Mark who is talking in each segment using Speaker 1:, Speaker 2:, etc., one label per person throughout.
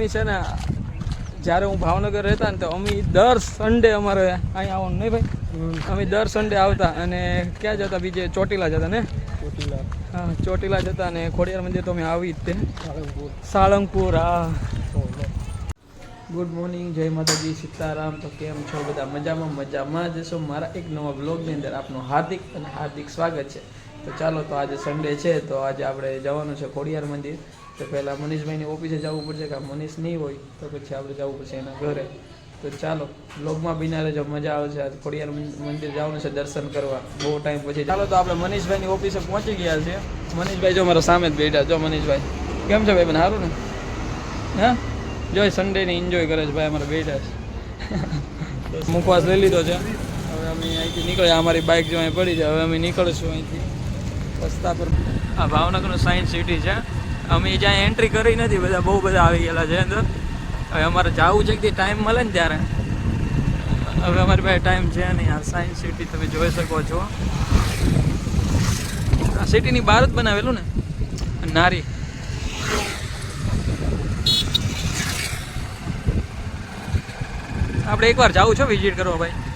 Speaker 1: અમે છે ને જ્યારે હું ભાવનગર રહેતા ને તો અમે દર સન્ડે અમારે અહીંયા આવવાનું નહીં ભાઈ? અમે દર સન્ડે આવતા અને ક્યાં જતા? બીજે ચોટીલા જતા ને?
Speaker 2: ચોટીલા.
Speaker 1: હા ચોટીલા જતા અને ખોડિયાર મંદિર તો અમે આવી જ તે.
Speaker 2: સાળંગપુર.
Speaker 1: હા. ગુડ મોર્નિંગ જય માતાજી સીતારામ. તો કેમ છો બધા? મજામાં મજામાં જ છો? મારા એક નવા બ્લોગની અંદર આપનું હાર્દિક અને હાર્દિક સ્વાગત છે. તો ચાલો તો આજે સન્ડે છે તો આજે આપણે જવાનું છે ખોડિયાર મંદિર. તો પહેલાં મનીષભાઈની ઓફિસે જવું પડશે કે મનીષ નહીં હોય, તો પછી આપણે જવું પડશે એના ઘરે. તો ચાલો બ્લોગમાં બિના રહેજો, મજા આવશે. આજે ખોડિયાર મંદિર જવાનું છે દર્શન કરવા. બહુ ટાઈમ પછી ચાલો તો આપણે મનીષભાઈની ઓફિસે પહોંચી ગયા છે મનીષભાઈ જો મારા સામે જ બેઠા, જો મનીષભાઈ. કેમ છે ભાઈ પણ સારું ને? હા? જોઈ સન્ડેની એન્જોય કરે છે, ભાઈ અમારે બેઠા છે. મુખવાસ લઈ લીધો છે. હવે અમે અહીંથી નીકળ્યા, અમારી બાઇક જો અહીં પડી છે, હવે અમે નીકળશું અહીંથી. રસ્તા પર. આ ભાવનગરનું સાયન્સ સિટી છે. અમે જ્યાં એન્ટ્રી કરી નથી, બધા બહુ બધા આવી ગયેલા છે અંદર. હવે અમારે જવું છે કે ટાઈમ મળે ને ત્યારે. હવે અમારી પાસે ટાઈમ છે નહીં, આ સાયન્સ સિટી તમે જોઈ શકો છો. આ સિટીની બહાર જ બનાવેલું ને, નારી. આપણે એકવાર જાવું છો વિઝિટ કરવા ભાઈ.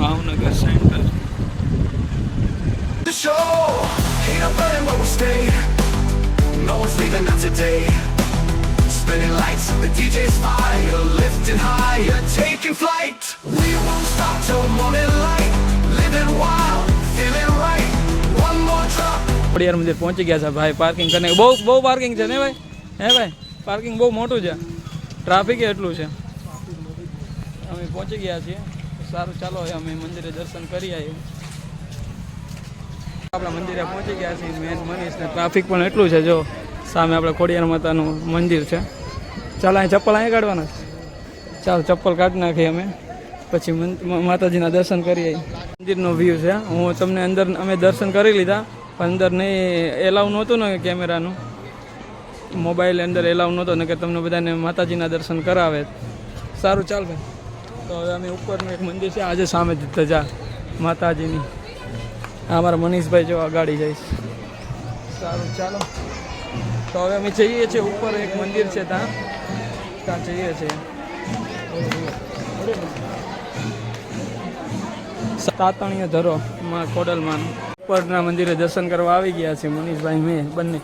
Speaker 1: Bhavnagar centre
Speaker 3: the show. Ain't no burning where we stay. No one's leaving us today. Spinning lights, the DJ's fire, lifting higher, taking flight. We won't stop till morning light. Living wild, feeling right. One more drop.
Speaker 1: Khodiyar મંદિર પહોંચી ગયા છે ભાઈ parking કરીને બહુ બહુ parking છે ને ભાઈ હે ભાઈ પાર્કિંગ બહુ મોટું છે ટ્રાફિક એટલું છે અમે પહોંચી ગયા છીએ સારું, ચાલો અમે મંદિરે દર્શન કરી આવીએ. આપણા મંદિરે પહોંચી ગયા છીએ મેન મનીષ ટ્રાફિક પણ એટલું છે, જો સામે આપણે ખોડિયાર માતાનું મંદિર છે. ચાલો, અહીં ચપ્પલ અહીં કાઢવાના. ચાલો, ચપ્પલ કાઢી નાખીએ અમે. પછી માતાજીના દર્શન કરી આવી મંદિરનો વ્યૂ છે. હું તમને અંદર, અમે દર્શન કરી લીધા, પણ અંદર નહીં એલાવ નહોતું ને કેમેરાનું. મોબાઈલ અંદર એલાવ નહોતો ને કે તમને બધાને માતાજીના દર્શન કરાવે. સારું, ચાલ ભાઈ. તો હવે અમે ઉપરનું એક મંદિર છે, આજે સામે જ ધજા માતાજીની. આ અમારા મનીષભાઈ જેવા ગાડી જઈશ સારું, ચાલો. તો હવે અમે જઈએ છીએ ઉપર એક મંદિર છે ત્યાં. ત્યાં જઈએ છીએ. તાતણીય ધરો, માં કોડલમાં ઉપરના મંદિરે દર્શન કરવા આવી ગયા છે મનીષભાઈ, મેં બંને.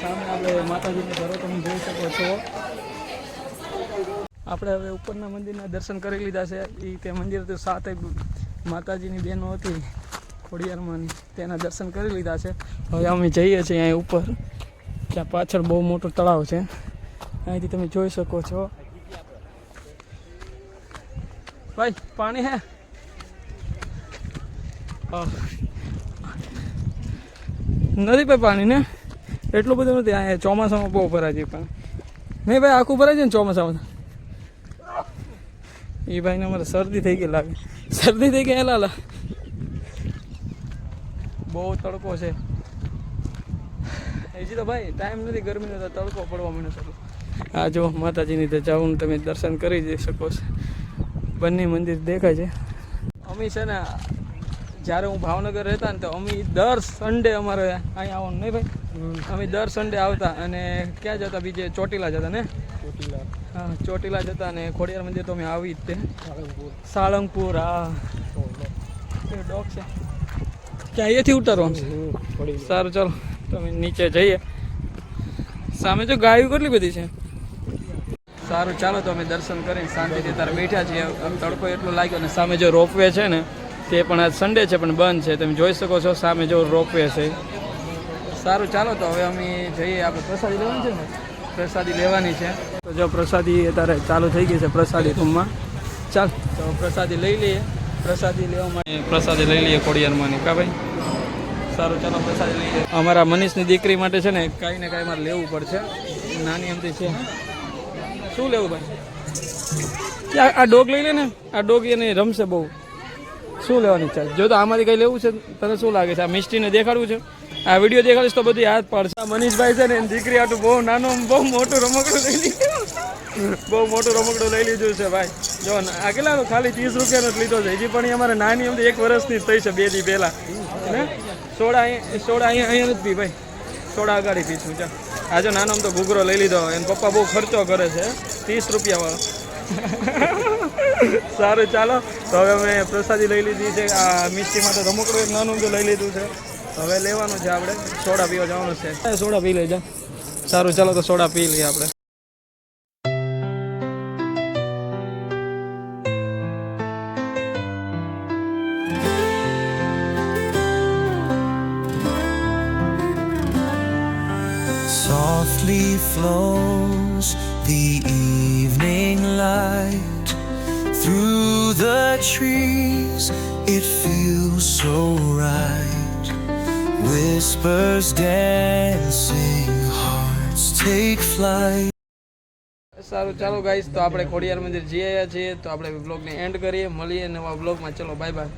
Speaker 1: સામે આપણે માતાજીનો ધરો તમે જોઈ શકો છો. આપણે હવે ઉપરના મંદિરના દર્શન કરી લીધા છે. એ તે મંદિર તો સાથે માતાજીની બહેનો હતી ખોડિયારમાંની તેના દર્શન કરી લીધા છે. હવે અમે જઈએ છીએ અહીં ઉપર, ત્યાં પાછળ બહુ મોટું તળાવ છે. અહીંથી તમે જોઈ શકો છો. ભાઈ, પાણી હે. નથી ભાઈ પાણી ને? એટલું બધું નથી, અહીંયા ચોમાસામાં બહુ ભરાય છે પાણી. નહીં ભાઈ, આખું ભરાય છે ને ચોમાસામાં? એ ભાઈને અમારે શરદી થઈ ગઈ લાગે. શરદી થઈ ગઈ લાલા. બહુ તડકો છે. હજી તો ભાઈ ટાઈમ નથી ગરમીનો તો તડકો પડવા મને શરૂ આ જો માતાજીની તો જાઉં તમે દર્શન કરી જઈ શકો છો. બંને મંદિર દેખાય છે. અમે છે ને જ્યારે હું ભાવનગર રહેતા ને તો અમે દર સન્ડે અમારે અહીંયા આવવાનું નહીં ભાઈ? અમે દર સન્ડે આવતા અને ક્યાં જતા? બીજે ચોટીલા જતા ને?
Speaker 2: ચોટીલા.
Speaker 1: ચોટીલા જતા ને ખોડિયાર મંદિર તો અમે આવી જ તે.
Speaker 2: સાળંગપુર
Speaker 1: હા.
Speaker 2: ઓહો.
Speaker 1: છે. ક્યાં અહીંયાથી ઉતારવાનું. સારું ચાલો. તમે નીચે જઈએ. સામે જો ગાયો કેટલી બધી છે? સારું ચાલો તો અમે દર્શન કરીને શાંતિથી તારે બેઠા છીએ. તડકો એટલો લાગ્યો અને સામે જો રોપવે છે ને તે પણ આજ સન્ડે છે પણ બંધ છે. તમે જોઈ શકો છો સામે જો રોપવે છે. સારું ચાલો તો હવે અમે જઈએ આપણે પ્રસાદી લેવાનું છે ને? પ્રસાદી લેવાની છે. તો જો પ્રસાદી અત્યારે ચાલુ થઈ ગઈ છે પ્રસાદી રૂમમાં ચાલ. તો પ્રસાદી લઈ લઈએ. પ્રસાદી લેવા માટે પ્રસાદી લઈ લઈએ કોડિયારમાંની કા ભાઈ? સારું ચાલો પ્રસાદી લઈ લઈએ. અમારા મનીષની દીકરી માટે છે ને કાંઈ ને કાંઈ મારે લેવું પડશે. નાની એમથી છે. શું લેવું ભાઈ? આ આ ડોગ લઈ લે ને. આ ડોગ એને રમશે બહુ. શું લેવાની ઈચ્છા જો તો આમાંથી કંઈ લેવું છે તને શું લાગે છે? આ મિસ્ટ્રીને દેખાડવું છે? આ વીડિયો દેખાડીશ તો બધી યાદ પડશે. મનીષભાઈ છે ને, એની દીકરી આટલું બહુ નાનું, બહુ મોટું રમકડું લઈ લીધું. બહુ મોટું રમકડું લઈ લીધું છે ભાઈ. જો, આ કેટલા ખાલી ત્રીસ રૂપિયાનો જ લીધો છે. હજી પણ અમારે નાની અમથી એક વર્ષની જ થઈ છે, બે દી પહેલાં. ને સોડા અહીંયા સોડા અહીંયા અહીંયા નથી પી ભાઈ. સોડા અગાડી પીશું ચા આ જો નાનો તો ઘૂઘરો લઈ લીધો. એને પપ્પા બહુ ખર્ચો કરે છે ત્રીસ રૂપિયાવાળો. સારું, ચાલો. તો હવે અમે પ્રસાદી લઈ લીધી છે. આ મિષ્ટી માટે રમકડું એક નાનું તો લઈ લીધું છે. હવે લેવાનું છે આપણે સોડા પીવા જવાનું છે સોડા પી લેજો સારું ચાલો તો સોડા પી લઈએ આપણે
Speaker 3: Softly flows the evening light through the trees. It feels so right. Whispers dancing, hearts take flight.
Speaker 1: સારું ચાલો ગાઈસ તો આપણે ખોડિયાર મંદિર જઈ આવ્યા છીએ. તો આપણે બ્લોગને એન્ડ કરીએ. મળીએ નવા બ્લોગમાં ચલો બાય બાય